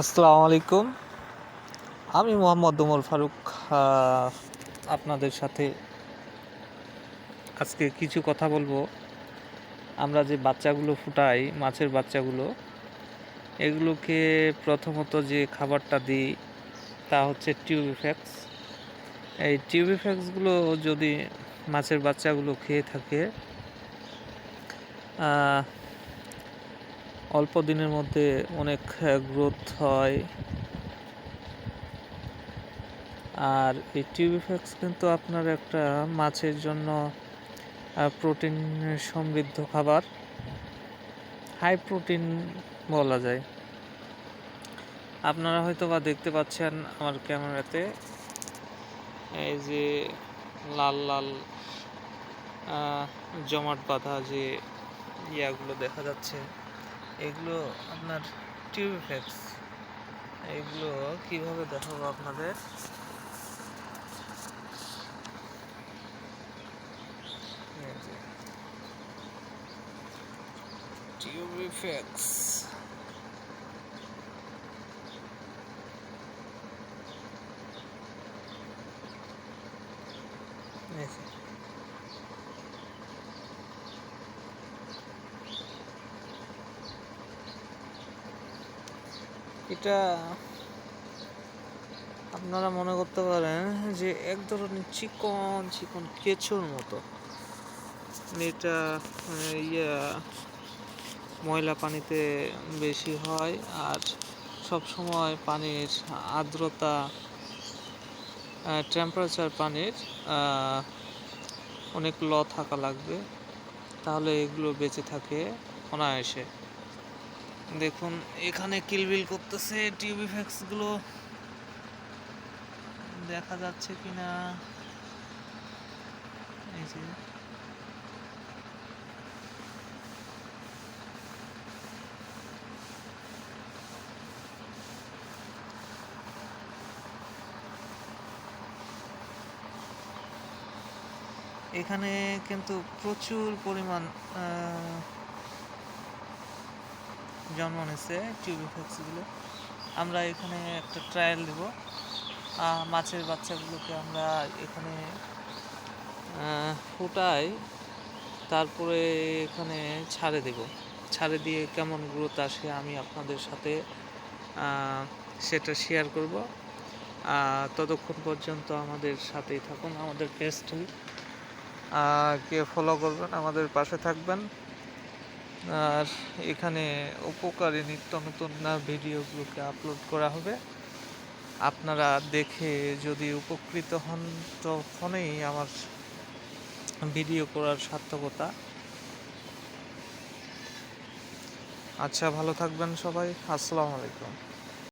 আসসালামু আলাইকুম। আমি মোহাম্মদ ওমর ফারুক আপনাদের সাথে আজকে কিছু কথা বলব। আমরা যে বাচ্চাগুলো ফুটাই, মাছের বাচ্চাগুলো, এগুলোকে প্রথমত যে খাবারটা দিই তা হচ্ছে টিউবিফ্যাক্স। এই টিউবিফ্যাক্সগুলো যদি মাছের বাচ্চাগুলো খেয়ে থাকে অল্প দিনের মধ্যে অনেক গ্রোথ হয়। আর এই টিউবিফ্যাক্স কিন্তু আপনার একটা মাছের জন্য প্রোটিন সমৃদ্ধ খাবার। হাই প্রোটিন বলা যায়। আপনারা হয়তো বা দেখতে পাচ্ছেন আমার ক্যামেরাতে, এই যে লাল লাল জমাট বাঁধা যে ইয়াগুলো দেখা যাচ্ছে। এগুলো আপনার টিউবিফ্যাক্স এগুলো কীভাবে দেখাবো আপনাদের? এই যে। টিউবিফ্যাক্স এটা আপনারা মনে করতে পারেন যে এক ধরনের চিকন চিকন কেঁচোর মতো। এটা ইয়া, ময়লা পানিতে বেশি হয় আর সব সময় পানির আর্দ্রতা টেম্পারেচার পানির অনেক ল থাকা লাগবে। তাহলে এগুলো বেঁচে থাকে অনায়াসে। দেখুন, এখানে কিলবিল করতেছে টিউবিফ্যাক্সগুলো দেখা যাচ্ছে কিনা। এই যে। এখানে কিন্তু প্রচুর পরিমাণ জন্ম নিচ্ছে টিউবিফ্যাক্সগুলো আমরা এখানে একটা ট্রায়াল দেব। মাছের বাচ্চাগুলোকে আমরা এখানে ফুটাই, তারপরে এখানে ছাড়ে দেব। ছাড়ে দিয়ে কেমন গ্রোথ আসে আমি আপনাদের সাথে সেটা শেয়ার করব। ততক্ষণ পর্যন্ত আমাদের সাথেই থাকুন, আমাদের পেজটি কে ফলো করবেন, আমাদের পাশে থাকবেন। আর এখানে উপকারী নিত্য নতুন না ভিডিওগুলোকে আপলোড করা হবে। আপনারা দেখে যদি উপকৃত হন, তখনই আমার ভিডিও করার সার্থকতা। আচ্ছা ভালো থাকবেন সবাই। আসসালামু আলাইকুম।